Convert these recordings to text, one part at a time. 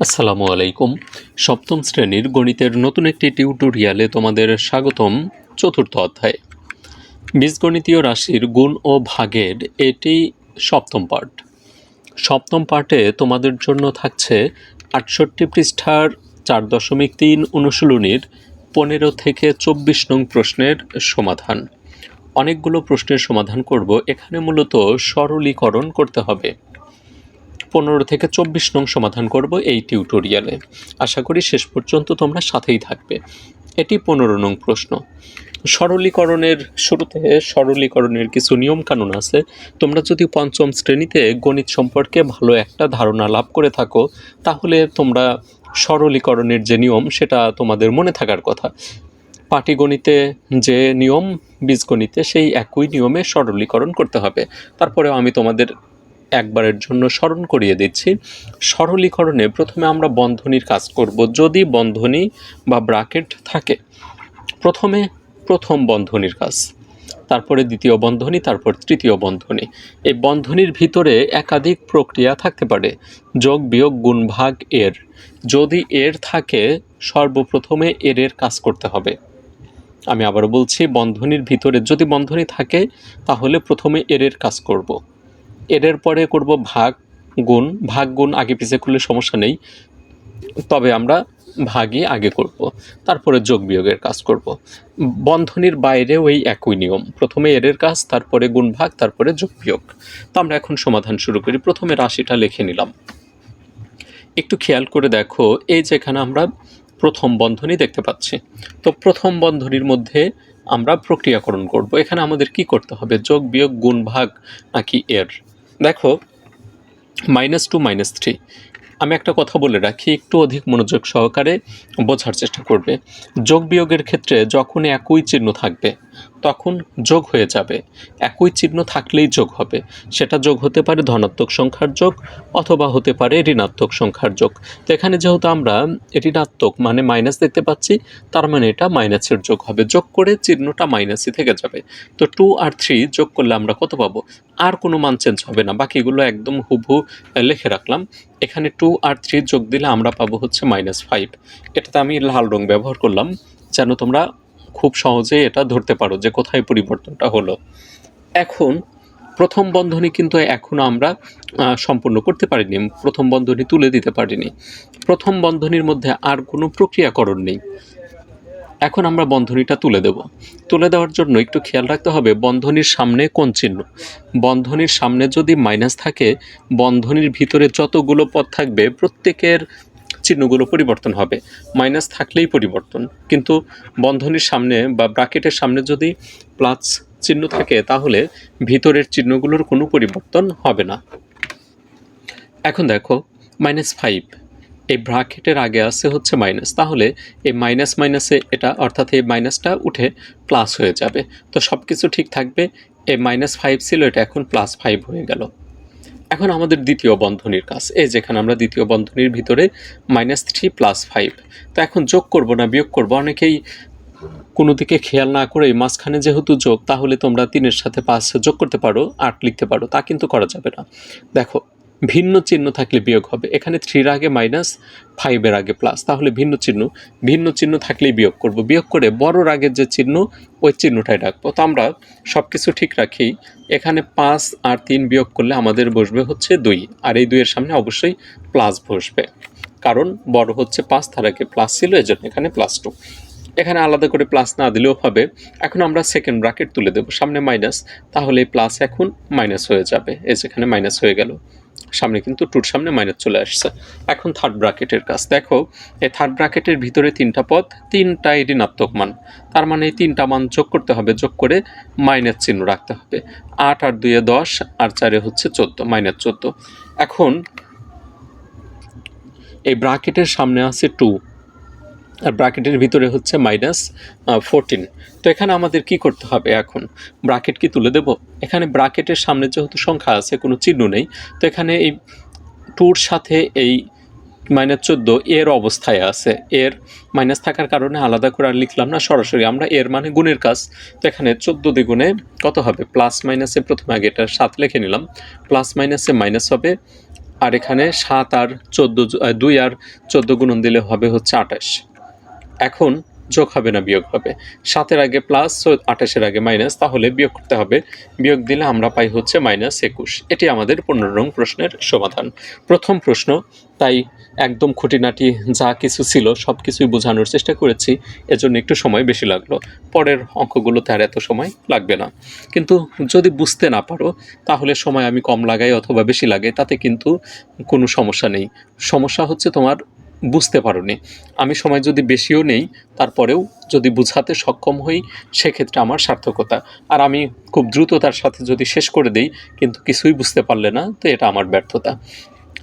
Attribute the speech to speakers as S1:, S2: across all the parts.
S1: আসসালামু আলাইকুম। সপ্তম শ্রেণির গণিতের নতুন একটি টিউটোরিয়ালে তোমাদের স্বাগতম চতুর্থ অধ্যায়। বীজগণিতীয় রাশির গুণ ও ভাগের এটি সপ্তম পার্ট সপ্তম পার্টে তোমাদের জন্য থাকছে আটষট্টি পৃষ্ঠার চার দশমিক তিন অনুশীলনীর পনেরো থেকে চব্বিশ নং প্রশ্নের সমাধান। অনেকগুলো প্রশ্নের সমাধান করব। এখানে মূলত সরলীকরণ করতে হবে। পনেরো থেকে চব্বিশ নং সমাধান করব এই টিউটোরিয়ালে। আশা করি শেষ পর্যন্ত তোমরা সাথেই থাকবে। এটি পনেরো নং প্রশ্ন। সরলীকরণের শুরুতে সরলীকরণের কিছু নিয়মকানুন আছে। তোমরা যদি পঞ্চম শ্রেণীতে গণিত সম্পর্কে ভালো একটা ধারণা লাভ করে থাকো, তাহলে তোমরা সরলীকরণের যে নিয়ম, সেটা তোমাদের মনে থাকার কথা। পাটিগণিতে যে নিয়ম, বীজগণিতে সেই একই নিয়মে সরলীকরণ করতে হবে। তারপরে আমি তোমাদের একবারের জন্য স্মরণ করিয়ে দিচ্ছি। সরলীকরণে প্রথমে আমরা বন্ধনীর কাজ করব। যদি বন্ধনী বা ব্রাকেট থাকে, প্রথমে প্রথম বন্ধনীর কাজ, তারপরে দ্বিতীয় বন্ধনী, তারপর তৃতীয় বন্ধনী। এই বন্ধনীর ভিতরে একাধিক প্রক্রিয়া থাকতে পারে, যোগ, বিয়োগ, গুণ এর। যদি এর থাকে, সর্বপ্রথমে এর এর কাজ করতে হবে। আমি আবারও বলছি, বন্ধনীর ভিতরে যদি বন্ধনী থাকে, তাহলে প্রথমে এর এর কাজ করব। এর পরে করব ভাগ, গুণ। ভাগ, গুণ আগে পিছিয়ে করলে সমস্যা নেই। তবে আমরা ভাগই আগে করব। তারপরে যোগ বিয়োগের কাজ করব। বন্ধনীর বাইরে ওই একই নিয়ম। প্রথমে এরের কাজ, তারপরে গুণ ভাগ, তারপরে যোগ বিয়োগ। তো আমরা এখন সমাধান শুরু করি। প্রথমে রাশিটা লিখে নিলাম। একটু খেয়াল করে দেখো, এই যেখানে আমরা প্রথম বন্ধনী দেখতে পাচ্ছি। তো প্রথম বন্ধনীর মধ্যে আমরা প্রক্রিয়াকরণ করব। এখানে আমাদের কি করতে হবে? যোগ বিয়োগ, গুণ ভাগ নাকি এর? দেখো মাইনাস টু মাইনাস থ্রি আমি একটা কথা বলে রাখি, একটু অধিক মনোযোগ সহকারে বোঝার চেষ্টা করবে। যোগ বিয়োগের ক্ষেত্রে যখনই একই চিহ্ন থাকবে তখন যোগ হয়ে যাবে। একই চিহ্ন থাকলেই যোগ হবে। সেটা যোগ হতে পারে ধনাত্মক সংখ্যার যোগ অথবা হতে পারে ঋণাত্মক সংখ্যার যোগ। তো এখানে যেহেতু আমরা ঋণাত্মক মানে মাইনাস দেখতে পাচ্ছি, তার মানে এটা মাইনাসের যোগ হবে। যোগ করে চিহ্নটা মাইনাসই থেকে যাবে। তো টু আর থ্রি যোগ করলে আমরা কত পাবো? আর কোনো মান চেঞ্জ হবে না। বাকিগুলো একদম হুবহু লিখে রাখলাম। এখানে টু আর থ্রি যোগ দিলে আমরা পাবো হচ্ছে মাইনাস ফাইভ এটাতে আমি লাল রং ব্যবহার করলাম। যেন তোমরা খুব সহজেই এটা ধরতে পারো যে কোথায় পরিবর্তনটা হলো। এখন প্রথম বন্ধনী কিন্তু এখনও আমরা সম্পূর্ণ করতে পারিনি, প্রথম বন্ধনী তুলে দিতে পারিনি। প্রথম বন্ধনীর মধ্যে আর কোনো প্রক্রিয়াকরণ নেই। এখন আমরা বন্ধনীটা তুলে দেব। তুলে দেওয়ার জন্য একটু খেয়াল রাখতে হবে, বন্ধনীর সামনে কোন চিহ্ন? বন্ধনীর সামনে যদি মাইনাস থাকে, বন্ধনীর ভিতরে যতগুলো পদ থাকবে, প্রত্যেকের চিহ্নগুলো পরিবর্তন হবে। মাইনাস থাকলেই পরিবর্তন। কিন্তু বন্ধনীর সামনে বা ব্রাকেটের সামনে যদি প্লাস চিহ্ন থাকে, তাহলে ভিতরের চিহ্নগুলোর কোনো পরিবর্তন হবে না। এখন দেখো, মাইনাস ফাইভ। এই ব্রাকেটের আগে আছে হচ্ছে মাইনাস। তাহলে এই মাইনাস মাইনাসে এটা, অর্থাৎ এই মাইনাসটা উঠে প্লাস হয়ে যাবে। তো সব কিছু ঠিক থাকবে। এই মাইনাস ফাইভ ছিল, এটা এখন প্লাস ফাইভ হয়ে গেল। এখন আমাদের দ্বিতীয় বন্ধনীর কাজ, এই যেখানে আমরা দ্বিতীয় বন্ধনীর ভিতরে মাইনাস থ্রি প্লাস ফাইভ তো এখন যোগ করব না, বিয়োগ করব। অনেকেই কোনো দিকে খেয়াল না করে মাঝখানে যেহেতু যোগ, তাহলে তোমরা তিনের সাথে পাঁচ যোগ করতে পারো, আট লিখতে পারো, তা কিন্তু করা যাবে না। দেখো ভিন্ন চিহ্ন থাকলে বিয়োগ হবে। এখানে থ্রির আগে মাইনাস ফাইভের আগে প্লাস তাহলে ভিন্ন চিহ্ন ভিন্ন চিহ্ন থাকলেই বিয়োগ করব। বিয়োগ করে বড়র আগের যে চিহ্ন, ওই চিহ্নটাই রাখব। তো আমরা সব কিছু ঠিক রাখি। এখানে পাঁচ আর তিন বিয়োগ করলে আমাদের বসবে হচ্ছে দুই। আর এই দুইয়ের সামনে অবশ্যই প্লাস বসবে। কারণ বড় হচ্ছে পাঁচ, তার আগে প্লাস ছিল, এজন্য এখানে প্লাস টু এখানে আলাদা করে প্লাস না দিলেও হবে। এখন আমরা সেকেন্ড ব্র্যাকেট তুলে দেবো। সামনে মাইনাস তাহলে প্লাস এখন মাইনাস হয়ে যাবে। এই যেখানে মাইনাস হয়ে গেল। সামনে কিন্তু টুর সামনে মাইনাস চলে আসছে। এখন থার্ড ব্র্যাকেটের কাজ। দেখো, এই থার্ড ব্র্যাকেটের ভিতরে তিনটা পদ তিনটাই ঋণাত্মক মান। তার মানে এই তিনটা মান যোগ করতে হবে, যোগ করে মাইনাস চিহ্ন রাখতে হবে। আট আর দুয়ে দশ, আর চারে হচ্ছে চোদ্দ মাইনাস চোদ্দ। এখন এই ব্র্যাকেটের সামনে আছে টু আর ব্র্যাকেটের ভিতরে হচ্ছে মাইনাস ফোরটিন তো এখানে আমাদের কি করতে হবে এখন? ব্র্যাকেট কি তুলে দেব? এখানে ব্রাকেটের সামনে যেহেতু সংখ্যা আছে, কোনো চিহ্ন নেই, তো এখানে এই টুর সাথে এই মাইনাস চোদ্দ এর অবস্থায় আছে। এর মাইনাস থাকার কারণে আলাদা করে আর লিখলাম না, সরাসরি আমরা এর মানে গুণের কাজ। তো এখানে চোদ্দ দ্বিগুণে কত হবে? প্লাস মাইনাসে প্রথমে আগে এটা সাত লিখে নিলাম। প্লাস মাইনাসে মাইনাস হবে, আর এখানে সাত আর চোদ্দ দুই আর চোদ্দ গুণন দিলে হবে হচ্ছে আঠাশ। এখন যোগ হবে না বিয়োগ হবে। সাতের আগে প্লাস আঠাশের আগে মাইনাস তাহলে বিয়োগ করতে হবে। বিয়োগ দিলে আমরা পাই হচ্ছে মাইনাস একুশ। এটি আমাদের পনেরো নং প্রশ্নের সমাধান। প্রথম প্রশ্ন, তাই একদম খুঁটিনাটি যা কিছু ছিল সব কিছুই বোঝানোর চেষ্টা করেছি, এজন্য একটু সময় বেশি লাগল। পরের অঙ্কগুলোতে আর এত সময় লাগবে না। কিন্তু যদি বুঝতে না পারো, তাহলে সময় আমি কম লাগাই অথবা বেশি লাগাই, তাতে কিন্তু কোনো সমস্যা নেই। সমস্যা হচ্ছে তোমার বুঝতে পারোনি। আমি সময় যদি বেশিও নেই, তারপরেও যদি বুঝাতে সক্ষম হই, সেক্ষেত্রে আমার সার্থকতা। আর আমি খুব দ্রুততার সাথে যদি শেষ করে দেই, কিন্তু কিছুই বুঝতে পারলে না, তো এটা আমার ব্যর্থতা।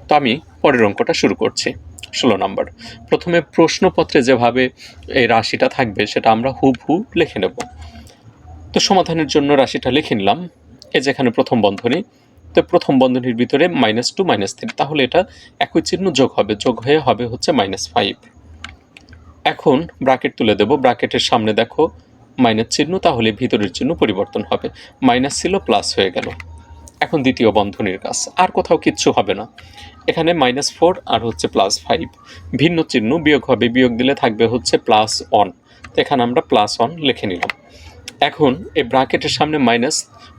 S1: তো আমি পরের অঙ্কটা শুরু করছি। ষোলো নম্বর। প্রথমে প্রশ্নপত্রে যেভাবে এই রাশিটা থাকবে, সেটা আমরা হুব হু লিখে নেব। তো সমাধানের জন্য রাশিটা লিখে নিলাম। এ যেখানে প্রথম বন্ধনী তো প্রথম বন্ধনীর ভিতরে মাইনাস টু মাইনাস থ্রি তাহলে এটা একই চিহ্ন যোগ হবে। যোগ হয়ে হবে হচ্ছে মাইনাস ফাইভ এখন ব্রাকেট তুলে দেব। ব্রাকেটের সামনে দেখো মাইনাস চিহ্ন, তাহলে ভিতরের চিহ্ন পরিবর্তন হবে। মাইনাস ছিল প্লাস হয়ে গেল। এখন দ্বিতীয় বন্ধনীর কাজ। আর কোথাও কিচ্ছু হবে না। এখানে মাইনাস ফোর আর হচ্ছে প্লাস ফাইভ ভিন্ন চিহ্ন বিয়োগ হবে। বিয়োগ দিলে থাকবে হচ্ছে প্লাস ওয়ান তো এখানে আমরা প্লাস ওয়ান লিখে নিলাম। এখন এই ব্রাকেটের সামনে মাইনাস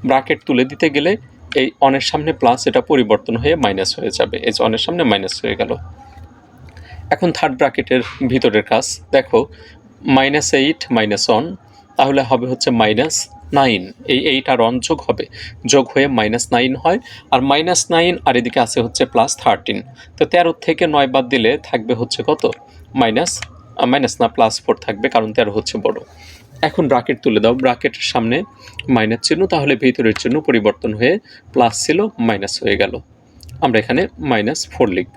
S1: ব্রাকেট তুলে দিতে গেলে এই অনের সামনে প্লাস এটা পরিবর্তন হয়ে মাইনাস হয়ে যাবে। এই যে অনের সামনে মাইনাস হয়ে গেল। এখন থার্ড ব্রাকেটের ভিতরের কাজ। দেখো মাইনাস এইট মাইনাস ওয়ান তাহলে হবে হচ্ছে মাইনাস নাইন এই এইট আর ওয়ান যোগ হবে। যোগ হয়ে মাইনাস নাইন হয়। আর মাইনাস নাইন আর এদিকে আছে হচ্ছে প্লাস থার্টিন তো তেরো থেকে নয় বাদ দিলে থাকবে হচ্ছে কত? মাইনাস মাইনাস না প্লাস ফোর থাকবে, কারণ তেরো হচ্ছে বড়। এখন ব্রাকেট তুলে দাও। ব্রাকেটের সামনে মাইনাস চিহ্ন, তাহলে ভিতরের চিহ্ন পরিবর্তন হয়ে প্লাস ছিল মাইনাস হয়ে গেল। আমরা এখানে মাইনাস ফোর লিখব।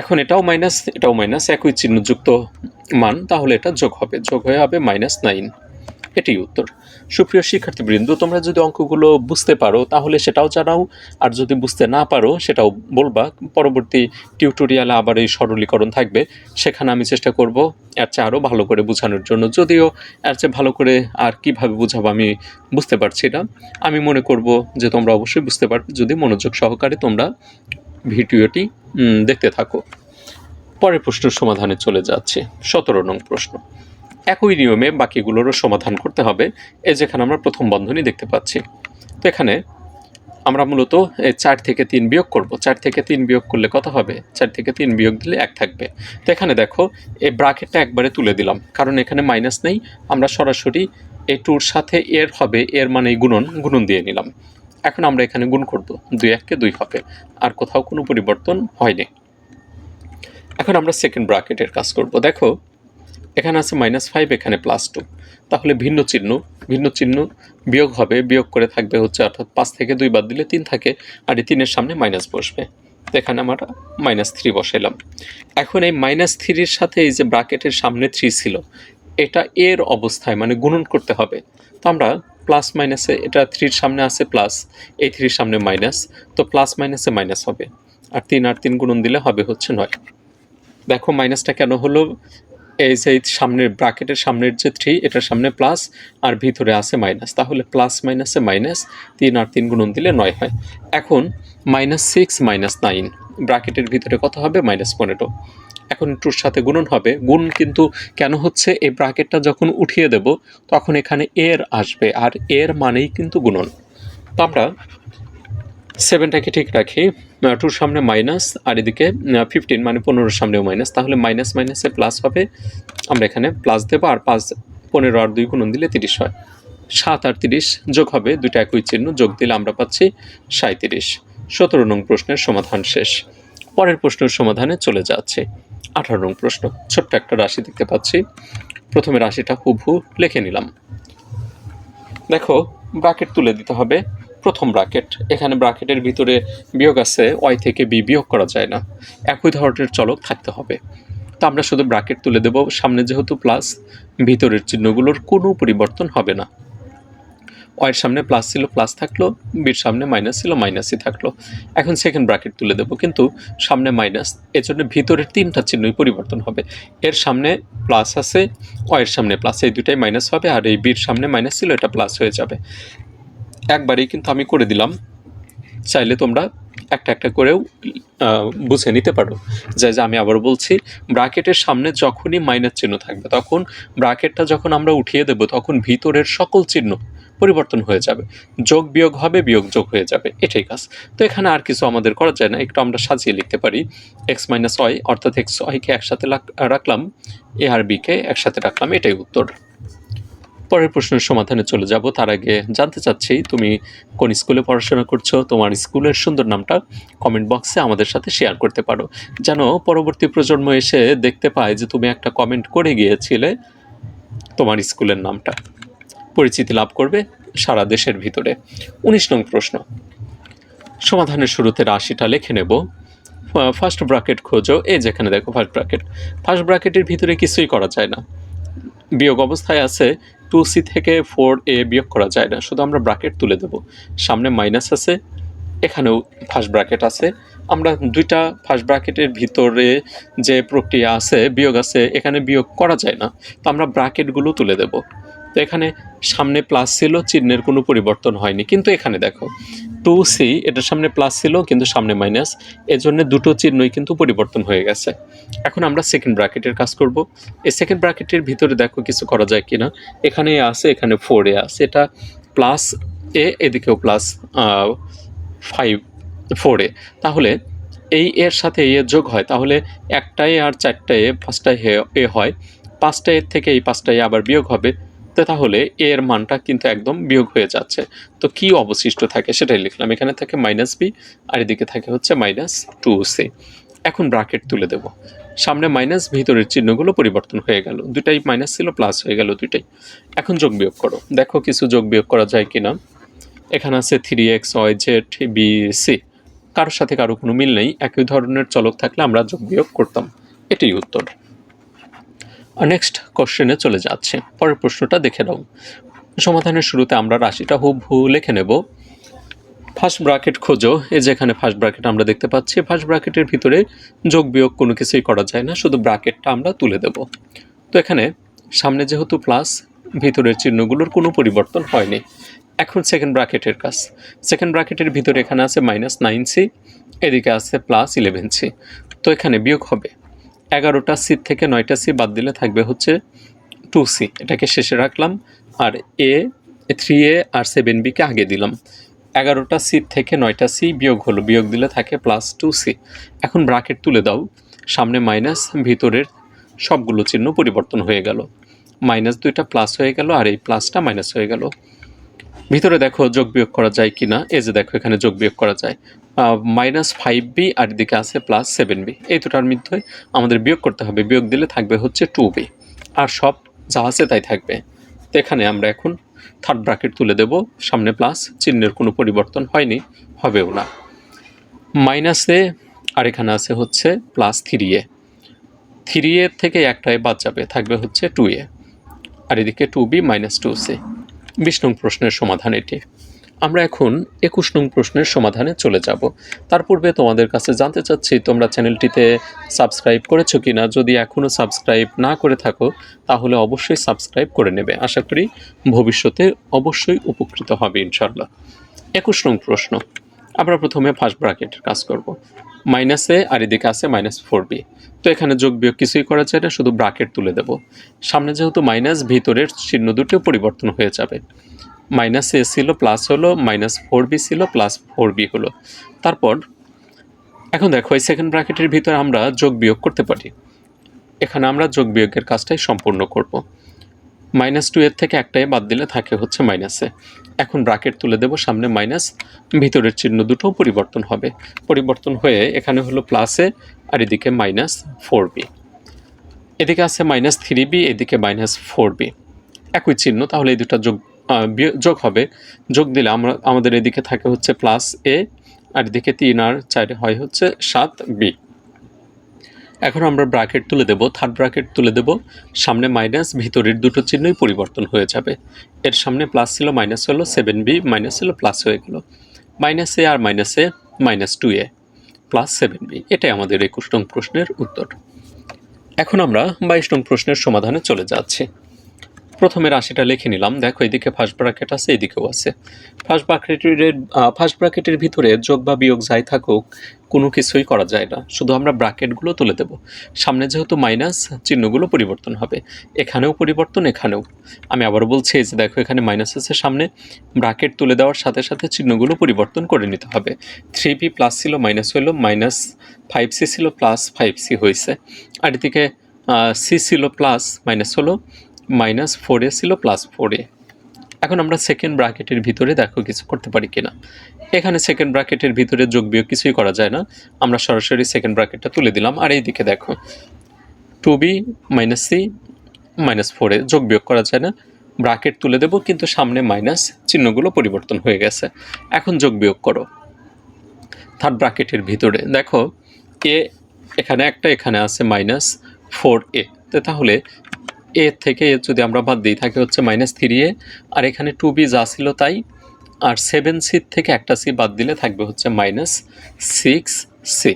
S1: এখন এটাও মাইনাস এটাও মাইনাস একই চিহ্নযুক্ত মান, তাহলে এটা যোগ হবে। যোগ হয়ে হবে মাইনাস নাইন এটাই উত্তর। সুপ্রিয় শিক্ষার্থীবৃন্দ, তোমরা যদি অঙ্কগুলো বুঝতে পারো, তাহলে সেটাও জানাও। আর যদি বুঝতে না পারো, সেটাও বলবা। পরবর্তী টিউটোরিয়ালে আবার এই সরলীকরণ থাকবে। সেখানে আমি চেষ্টা করব এর চেয়ে আরও ভালো করে বোঝানোর জন্য। যদিও এর চেয়ে ভালো করে আর কীভাবে বোঝাবো আমি বুঝতে পারছি না। আমি মনে করব যে তোমরা অবশ্যই বুঝতে পারবে যদি মনোযোগ সহকারে তোমরা ভিডিওটি দেখতে থাকো। পরের প্রশ্নের সমাধানে চলে যাচ্ছে। সতেরো নং প্রশ্ন। একই নিয়মে বাকিগুলোরও সমাধান করতে হবে এ যেখানে আমরা প্রথম বন্ধনী দেখতে পাচ্ছি। তো এখানে আমরা মূলত চার থেকে তিন বিয়োগ করব। চার থেকে তিন বিয়োগ করলে কত হবে? চার থেকে তিন বিয়োগ দিলে এক থাকবে। তো এখানে দেখো, এই ব্রাকেটটা একবারে তুলে দিলাম, কারণ এখানে মাইনাস নেই। আমরা সরাসরি এই টুর সাথে এর হবে, এর মানে গুণন গুণন দিয়ে নিলাম। এখন আমরা এখানে গুণ করব, দুই এককে দুই হবে। আর কোথাও কোনো পরিবর্তন হয়নি। এখন আমরা সেকেন্ড ব্রাকেটের কাজ করব। দেখো এখানে আছে মাইনাস ফাইভ এখানে প্লাস টু তাহলে ভিন্ন চিহ্ন ভিন্ন চিহ্ন বিয়োগ হবে, বিয়োগ করে থাকবে হচ্ছে অর্থাৎ পাঁচ থেকে দুই বাদ দিলে তিন থাকে, আর এই তিনের সামনে মাইনাস বসবে। তো এখানে আমরা মাইনাস থ্রি বসাইলাম। এখন এই মাইনাস থ্রির সাথে এই যে ব্রাকেটের সামনে থ্রি ছিল, এটা এর অবস্থায় মানে গুণন করতে হবে। তো আমরা প্লাস মাইনাসে এটা থ্রির সামনে আছে প্লাস এই থ্রির সামনে মাইনাস তো প্লাস মাইনাসে মাইনাস হবে। আর তিন আর তিন গুণন দিলে হবে হচ্ছে নয়। দেখো মাইনাসটা কেন হলো? এই যে সামনের ব্রাকেটের সামনের যে থ্রি এটার সামনে প্লাস আর ভিতরে আছে মাইনাস তাহলে প্লাস মাইনাসে মাইনাস তিন আর তিন গুণন দিলে নয় হয়। এখন মাইনাস সিক্স মাইনাস নাইন ব্রাকেটের ভিতরে কত হবে? মাইনাস পনেরো। এখন টুর সাথে গুণন হবে। গুণ কিন্তু কেন হচ্ছে? এই ব্রাকেটটা যখন উঠিয়ে দেব, তখন এখানে এর আসবে। আর এর মানেই কিন্তু গুণন। তো আমরা সেভেনটাকে ঠিক রাখি? টুর সামনে মাইনাস আর এদিকে ফিফটিন মানে পনেরোর সামনেও মাইনাস তাহলে মাইনাস মাইনাসে প্লাস হবে। আমরা এখানে প্লাস দেবো আর পাঁচ, পনেরো আর দুই গুণন দিলে তিরিশ হয়। সাত আর তিরিশ যোগ হবে, দুইটা একই চিহ্ন যোগ দিলে আমরা পাচ্ছি সাঁত্রিশ সতেরো নং প্রশ্নের সমাধান শেষ। পরের প্রশ্নের সমাধানে চলে যাচ্ছে। আঠারো নং প্রশ্ন, ছোট্ট একটা রাশি দেখতে পাচ্ছি। প্রথমে রাশিটা হুভু লিখে নিলাম। দেখো ব্রাকেট তুলে দিতে হবে। প্রথম ব্রাকেট এখানে ব্রাকেটের ভিতরে বিয়োগ আছে ওয়াই থেকে বি বিয়োগ করা যায় না। একই ধরনের চলক থাকতে হবে। তো আমরা শুধু ব্রাকেট তুলে দেব, সামনে যেহেতু প্লাস ভিতরের চিহ্নগুলোর কোনো পরিবর্তন হবে না। ওয়ের সামনে প্লাস ছিল প্লাস থাকল বির সামনে মাইনাস ছিল মাইনাসই থাকল। এখন সেকেন্ড ব্রাকেট তুলে দেবো, কিন্তু সামনে মাইনাস এর জন্য ভিতরের তিনটা চিহ্নই পরিবর্তন হবে। এর সামনে প্লাস আছে ওয়ের সামনে প্লাস এই দুটাই মাইনাস হবে, আর এই বির সামনে মাইনাস ছিল, এটা প্লাস হয়ে যাবে। একবারেই কিন্তু আমি করে দিলাম। চাইলে তোমরা একটা একটা করেও বুঝে নিতে পারো। যে যে, আমি আবার বলছি ব্রাকেটের সামনে যখনই মাইনাস চিহ্ন থাকবে, তখন ব্রাকেটটা যখন আমরা উঠিয়ে দেব, তখন ভিতরের সকল চিহ্ন পরিবর্তন হয়ে যাবে। যোগ বিয়োগ হবে, বিয়োগ যোগ হয়ে যাবে, এটাই কাজ। তো এখানে আর কিছু আমাদের করা যায় না, একটু আমরা সাজিয়ে লিখতে পারি। এক্স মাইনাস ওয়াই অর্থাৎ এক্স ওয়াইকে একসাথে রাখলাম এ আর বিকে একসাথে রাখলাম, এটাই উত্তর। পরের প্রশ্নের সমাধানে চলে যাব। তার আগে জানতে চাচ্ছি, তুমি কোন স্কুলে পড়াশোনা করছ? তোমার স্কুলের সুন্দর নামটা কমেন্ট বক্সে আমাদের সাথে শেয়ার করতে পারো। যেন পরবর্তী প্রজন্ম এসে দেখতে পায় যে তুমি একটা কমেন্ট করে গিয়েছিলে তোমার স্কুলের নামটা। পরিচিতি লাভ করবে সারা দেশের ভিতরে। উনিশ নং প্রশ্ন। সমাধানের শুরুতে রাশিটা লিখে নেব। ফার্স্ট ব্র্যাকেট খোঁজো। এই যেখানে দেখো ফার্স্ট ব্র্যাকেট ফার্স্ট ব্র্যাকেটের ভিতরে কিছুই করা যায় না। বিয়োগ অবস্থায় আছে টু সি থেকে ফোর এ বিয়োগ করা যায় না। শুধু আমরা ব্র্যাকেট তুলে দেব। সামনে মাইনাস আছে, এখানেও ফার্স্ট ব্র্যাকেট আছে। আমরা দুইটা ফার্স্ট ব্র্যাকেটের ভিতরে যে প্রক্রিয়া আছে, বিয়োগ আছে, এখানে বিয়োগ করা যায় না। তো আমরা ব্র্যাকেটগুলো তুলে দেব। তো এখানে সামনে প্লাস ছিল, চিহ্নের কোনো পরিবর্তন হয়নি। কিন্তু এখানে দেখো টু সি, এটার সামনে প্লাস ছিল, কিন্তু সামনে মাইনাস। এজন্য দুটো চিহ্নই কিন্তু পরিবর্তন হয়ে গেছে। এখন আমরা সেকেন্ড ব্র্যাকেটের কাজ করব। এই সেকেন্ড ব্র্যাকেটের ভিতরে দেখো কিছু করা যায় কিনা। এখানে আছে, এখানে ফোর এ আছে। এটা প্লাস এ, এদিকেও প্লাস ফাইভ ফোর এ। তাহলে এই এর সাথে এ যোগ হয়। তাহলে একটা এ আর চারটা এ পাঁচটা হে- এ হয়। পাঁচটা এর থেকে এই পাঁচটা এ আবার বিয়োগ হবে। তো তাহলে এ এর মানটা কিন্তু একদম বিয়োগ হয়ে যাচ্ছে। তো কি অবশিষ্ট থাকে সেটাই লিখলাম। এখানে থাকে মাইনাস বি আর এদিকে থাকে হচ্ছে মাইনাস টু সি এখন ব্রাকেট তুলে দেব। সামনে মাইনাস ভিতরের চিহ্নগুলো পরিবর্তন হয়ে গেল। দুটাই মাইনাস ছিল প্লাস হয়ে গেল দুটাই এখন যোগ বিয়োগ করো। দেখো কিছু যোগ বিয়োগ করা যায় কি না এখানে আছে three x y z b c কারোর সাথে কারও কোনো মিল নেই। একই ধরনের চলক থাকলে আমরা যোগ বিয়োগ করতাম। এটাই উত্তর। নেক্সট কোশ্চেনে চলে যাচ্ছে। পরের প্রশ্নটা দেখে নাও। সমাধানের শুরুতে আমরা রাশিটা হুবহু লিখে নেব। ফার্স্ট ব্র্যাকেট খোঁজো। এই যে এখানে ফার্স্ট ব্র্যাকেট আমরা দেখতে পাচ্ছি ফার্স্ট ব্র্যাকেটের ভিতরে যোগ বিয়োগ কোনো কিছুই করা যায় না, শুধু ব্র্যাকেটটা আমরা তুলে দেব। তো এখানে সামনে যেহেতু প্লাস ভিতরের চিহ্নগুলোর কোনো পরিবর্তন হয়নি। এখন সেকেন্ড ব্র্যাকেটের কাজ। সেকেন্ড ব্র্যাকেটের ভিতরে এখানে আছে মাইনাস নাইন সি এদিকে আছে প্লাস ইলেভেন সি তো এখানে বিয়োগ হবে। এগারোটা সি থেকে নয়টা সি বাদ দিলে থাকবে হচ্ছে টু সি এটাকে শেষে রাখলাম আর এ থ্রি এ আর সেভেন বিকে আগে দিলাম। এগারোটা সি থেকে নয়টা সি বিয়োগ হলো, বিয়োগ দিলে থাকে প্লাস টু সি এখন ব্রাকেট তুলে দাও। সামনে মাইনাস ভিতরের সবগুলো চিহ্ন পরিবর্তন হয়ে গেল। মাইনাস দুইটা প্লাস হয়ে গেল আর এই প্লাসটা মাইনাস হয়ে গেল। ভিতরে দেখো যোগ বিয়োগ করা যায় কি না এই যে দেখো এখানে যোগ বিয়োগ করা যায়। মাইনাস ফাইভ বি আর এদিকে আছে প্লাস সেভেন বি এই দুটার মধ্যে আমাদের বিয়োগ করতে হবে। বিয়োগ দিলে থাকবে হচ্ছে টু বি আর সব যা আছে তাই থাকবে। তো এখানে আমরা এখন থার্ড ব্র্যাকেট তুলে দেব। সামনে প্লাস চিহ্নের কোনো পরিবর্তন হয়নি, হবেও না। মাইনাস এ আর এখানে আছে হচ্ছে প্লাস থ্রি এ থ্রি এর থেকে একটাই বাদ যাবে, থাকবে হচ্ছে টু এ আর এদিকে two b minus two c নং প্রশ্নের সমাধান এটি। আমরা এখন একুশ নং প্রশ্নের সমাধানে চলে যাব। তার পূর্বে তোমাদের কাছে জানতে চাচ্ছি, তোমরা চ্যানেলটিতে সাবস্ক্রাইব করেছ কি না যদি এখনও সাবস্ক্রাইব না করে থাকো, তাহলে অবশ্যই সাবস্ক্রাইব করে নেবে। আশা করি ভবিষ্যতে অবশ্যই উপকৃত হবে ইনশাল্লাহ একুশ নং প্রশ্ন। আমরা প্রথমে ফার্স্ট ব্র্যাকেটের কাজ করব। মাইনাসে আর এদিকে আছে মাইনাস ফোর বি তো এখানে যোগ বিয়োগ কিছুই করা যায় না, শুধু ব্রাকেট তুলে দেব। সামনে যেহেতু মাইনাস ভিতরের চিহ্ন দুটো পরিবর্তন হয়ে যাবে। মাইনাস এ ছিল প্লাস হলো মাইনাস ফোর বি ছিল প্লাস ফোর বি হলো। তারপর, এখন দেখো, এই সেকেন্ড ব্র্যাকেটের ভিতরে আমরা যোগ বিয়োগ করতে পারি। এখানে আমরা যোগ বিয়োগের কাজটাই সম্পূর্ণ করব। মাইনাস টু এর থেকে একটাই বাদ দিলে থাকে হচ্ছে মাইনাসে এখন ব্রাকেট তুলে দেব সামনে মাইনাস ভিতরের চিহ্ন দুটো পরিবর্তন হবে। পরিবর্তন হয়ে এখানে হলো প্লাসে আর এদিকে মাইনাস ফোর বি এদিকে আছে মাইনাস থ্রি বি এদিকে মাইনাস ফোর বি একই চিহ্ন, তাহলে এই দুটা যোগ যোগ হবে। যোগ দিলে আমরা, আমাদের এদিকে থাকে হচ্ছে প্লাস এ আর এদিকে তিন আর চারে হয় হচ্ছে সাত বি এখন আমরা ব্র্যাকেট তুলে দেব। থার্ড ব্র্যাকেট তুলে দেব। সামনে মাইনাস ভিতরের দুটো চিহ্নই পরিবর্তন হয়ে যাবে। এর সামনে প্লাস ছিল মাইনাস হলো সেভেন বি মাইনাস ছিল প্লাস হয়ে গেল। Minus a R minus a minus two a plus seven b এটাই আমাদের একুশ নং প্রশ্নের উত্তর। এখন আমরা বাইশ নং প্রশ্নের সমাধানে চলে যাচ্ছি। প্রথমে রাশিটা লিখে নিলাম। দেখো, এদিকে ফার্স্ট ব্র্যাকেট আছে, এদিকেও আছে। ফার্স্ট ব্র্যাকেটের ফার্স্ট ব্র্যাকেটের ভিতরে যোগ বা বিয়োগ যাই থাকুক, কোনো কিছুই করা যায় না। শুধু আমরা ব্র্যাকেটগুলো তুলে দেব। সামনে যেহেতু মাইনাস, চিহ্নগুলো পরিবর্তন হবে। এখানেও পরিবর্তন, এখানেও। আমি আবার বলছি যে দেখো, এখানে মাইনাস আছে সামনে। ব্র্যাকেট তুলে দেওয়ার সাথে সাথে চিহ্নগুলো পরিবর্তন করে নিতে হবে। থ্রি পি প্লাস ছিল, মাইনাস হলো মাইনাস ফাইভ সি ছিল, প্লাস ফাইভ সি হয়েছে আর এদিকে সি ছিল, প্লাস, মাইনাস হলো মাইনাস ফোর এ ছিল প্লাস ফোর এ। এখন আমরা সেকেন্ড ব্র্যাকেটের ভিতরে দেখো কিছু করতে পারি কিনা। এখানে সেকেন্ড ব্র্যাকেটের ভিতরে যোগ বিয়োগ কিছুই করা যায় না। আমরা সরাসরি সেকেন্ড ব্র্যাকেটটা তুলে দিলাম। আর এই দিকে দেখো two b minus c minus ফোরে যোগ বিয়োগ করা যায় না। ব্র্যাকেট তুলে দেবো, কিন্তু সামনে মাইনাস চিহ্নগুলো পরিবর্তন হয়ে গেছে। এখন যোগ বিয়োগ করো। থার্ড ব্র্যাকেটের ভিতরে দেখো এ এখানে একটা, এখানে আছে মাইনাস ফোর এ তাহলে এ থেকে এ যদি আমরা বাদ দিই, থাকে হচ্ছে মাইনাস থ্রি এ, আর এখানে টু বি যা ছিল তাই, আর সেভেন সি থেকে একটা সি বাদ দিলে থাকবে হচ্ছে মাইনাস সিক্স সি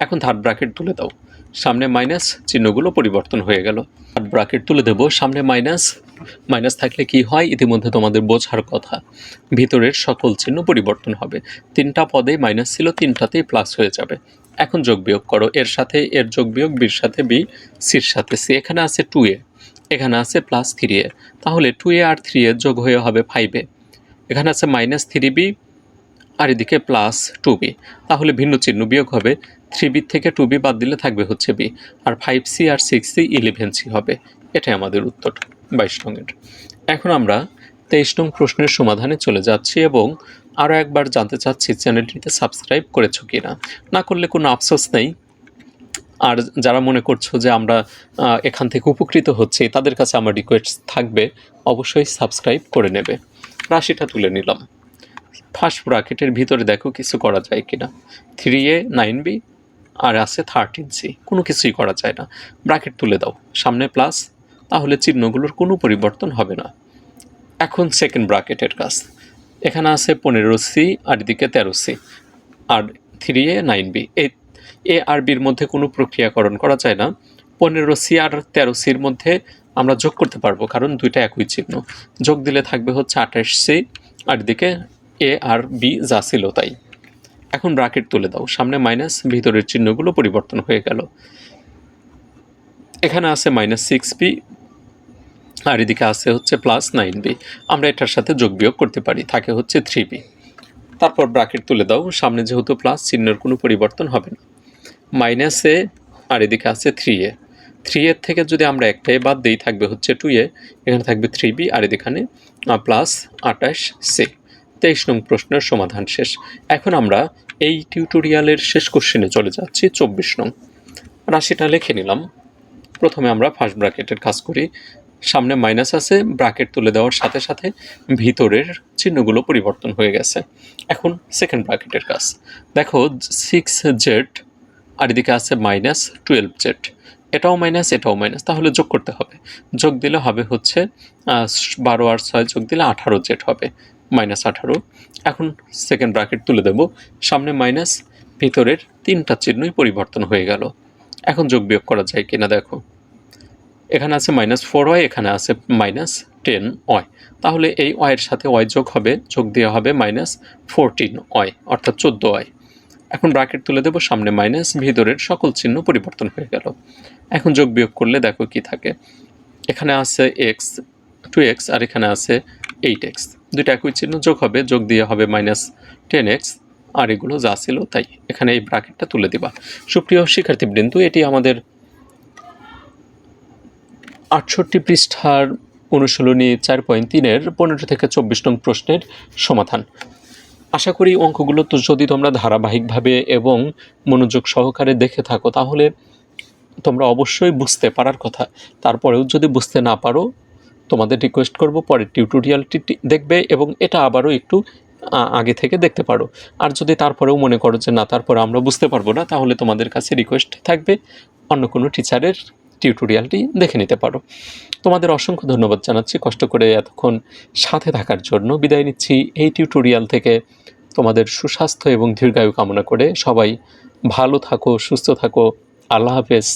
S1: এখন থার্ড ব্র্যাকেট তুলে দাও। সামনে মাইনাস চিহ্নগুলো পরিবর্তন হয়ে গেল। থার্ড ব্র্যাকেট তুলে দেবো। সামনে মাইনাস মাইনাস থাকলে কি হয়? ইতিমধ্যে তোমাদের বোঝার কথা। ভিতরের সকল চিহ্ন পরিবর্তন হবে। তিনটা পদে মাইনাস ছিল, তিনটাতেই প্লাস হয়ে যাবে। এখন যোগ বিয়োগ করো। এর সাথে এর যোগ বিয়োগ, বির সাথে বি, সির সাথে সি এখানে আছে টু এ এখানে আছে প্লাস থ্রি এ। তাহলে টু এ আর থ্রি এ যোগ হয়ে হবে ফাইভ এ এখানে আছে মাইনাস থ্রি বি আর এদিকে প্লাস টু বি তাহলে ভিন্ন চিহ্ন বিয়োগ হবে। থ্রি বি থেকে টু বি বাদ দিলে থাকবে হচ্ছে বি আর ফাইভ সি আর সিক্স সি ইলেভেন সি হবে। এটাই আমাদের উত্তর বাইশ নংয়ের এখন আমরা তেইশ নং প্রশ্নের সমাধানে চলে যাচ্ছি এবং আরও একবার জানতে চাচ্ছি চ্যানেলটিতে সাবস্ক্রাইব করেছ কি না না করলে কোনো আফসোস নেই। আর যারা মনে করছ যে আমরা এখান থেকে উপকৃত হচ্ছি, তাদের কাছে আমার রিকোয়েস্ট থাকবে, অবশ্যই সাবস্ক্রাইব করে নেবে। রাশিটা তুলে নিলাম। ফার্স্ট ব্র্যাকেটের ভিতরে দেখো কিছু করা যায় কিনা। থ্রি এ নাইন বি আর আছে থার্টিন সি কোনো কিছুই করা যায় না। ব্র্যাকেট তুলে দাও। সামনে প্লাস তাহলে চিহ্নগুলোর কোনো পরিবর্তন হবে না। এখন সেকেন্ড ব্র্যাকেটের কাজ। এখানে আছে পনেরো সি আর এদিকে তেরো সি আর থ্রি এ নাইন বি এই এ আর বির মধ্যে কোনো প্রক্রিয়াকরণ করা যায় না। পনেরো সি আর তেরো সির মধ্যে আমরা যোগ করতে পারব, কারণ দুইটা একই চিহ্ন। যোগ দিলে থাকবে হচ্ছে আঠাশ সি, আর এদিকে এ আর বি যা ছিল তাই। এখন ব্র্যাকেট তুলে দাও, সামনে মাইনাস, ভিতরের চিহ্নগুলো পরিবর্তন হয়ে গেল। এখানে আছে মাইনাস সিক্স বি, আর এদিকে আছে হচ্ছে প্লাস নাইন বি। আমরা এটার সাথে যোগ বিয়োগ করতে পারি, থাকে হচ্ছে থ্রি বি। তারপর ব্র্যাকেট তুলে দাও, সামনে যেহেতু প্লাস, চিহ্নের কোনো পরিবর্তন হবে না। মাইনাস এ আর এদিকে আছে থ্রি এ থ্রি এর থেকে যদি আমরা একটাই বাদ দিই, থাকবে হচ্ছে টু এ এখানে থাকবে থ্রি বি আর এদিখানে প্লাস আটাশ সি তেইশ নং প্রশ্নের সমাধান শেষ। এখন আমরা এই টিউটোরিয়ালের শেষ কোশ্চেনে চলে যাচ্ছি, চব্বিশ নং। রাশিটা লিখে নিলাম। প্রথমে আমরা ফার্স্ট ব্র্যাকেটের কাজ করি। সামনে মাইনাস আছে ব্র্যাকেট তুলে দেওয়ার সাথে সাথে ভিতরের চিহ্নগুলো পরিবর্তন হয়ে গেছে। এখন সেকেন্ড ব্র্যাকেটের কাজ। দেখো সিক্স জেড আর এদিকে আছে মাইনাস টুয়েলভ জেড এটাও মাইনাস এটাও মাইনাস তাহলে যোগ করতে হবে। যোগ দিলে হবে হচ্ছে বারো আর ছয় যোগ দিলে আঠারো জেড হবে মাইনাস আঠারো। এখন সেকেন্ড ব্র্যাকেট তুলে দেব। সামনে মাইনাস ভিতরের তিনটা চিহ্নই পরিবর্তন হয়ে গেল। এখন যোগ বিয়োগ করা যায় কিনা দেখো। এখানে আছে মাইনাস ফোর ওয়াই এখানে আছে মাইনাস টেন ওয়াই তাহলে এই ওয়াইয়ের সাথে ওয়াই যোগ হবে, যোগ দেওয়া হবে মাইনাস ফোরটিন ওয়াই অর্থাৎ চোদ্দ ওয়াই এখন ব্র্যাকেট তুলে দেবো, সামনে মাইনাস ভিতরের সকল চিহ্ন পরিবর্তন হয়ে গেল। এখন যোগ বিয়োগ করলে দেখো কি থাকে। এখানে আছে এক্স টু এক্স আর এখানে আছে এইট এক্স দুইটা একই চিহ্ন যোগ হবে, যোগ দিয়ে হবে মাইনাস টেন এক্স আর এগুলো যা ছিল তাই। এখানে এই ব্র্যাকেটটা তুলে দিবা। সুপ্রিয় শিক্ষার্থীবৃন্দু, এটি আমাদের আটষট্টি পৃষ্ঠার অনুশীলনী চার পয়েন্ট তিনের পনেরো থেকে চব্বিশ নং প্রশ্নের সমাধান। আশা করি অঙ্কগুলো তো যদি তোমরা ধারাবাহিকভাবে এবং মনোযোগ সহকারে দেখে থাকো, তাহলে তোমরা অবশ্যই বুঝতে পারার কথা। তারপরেও যদি বুঝতে না পারো, তোমাদের রিকোয়েস্ট করব পরের টিউটোরিয়ালটি দেখবে এবং এটা আবারও একটু আগে থেকে দেখতে পারো। আর যদি তারপরেও মনে করো যে না, তারপরে আমরা বুঝতে পারব না, তাহলে তোমাদের কাছে রিকোয়েস্ট থাকবে অন্য কোনো টিচারের টিউটোরিয়ালটি দেখে নিতে পারো। তোমাদের অসংখ্য ধন্যবাদ জানাচ্ছি। কষ্ট করে এতক্ষণ সাথে থাকার জন্য বিদায় নিচ্ছি। এই টিউটোরিয়াল থেকে তোমাদের সুস্বাস্থ্য এবং দীর্ঘায়ু কামনা করে সবাই ভালো থাকো, সুস্থ থাকো। আল্লাহ হাফেজ।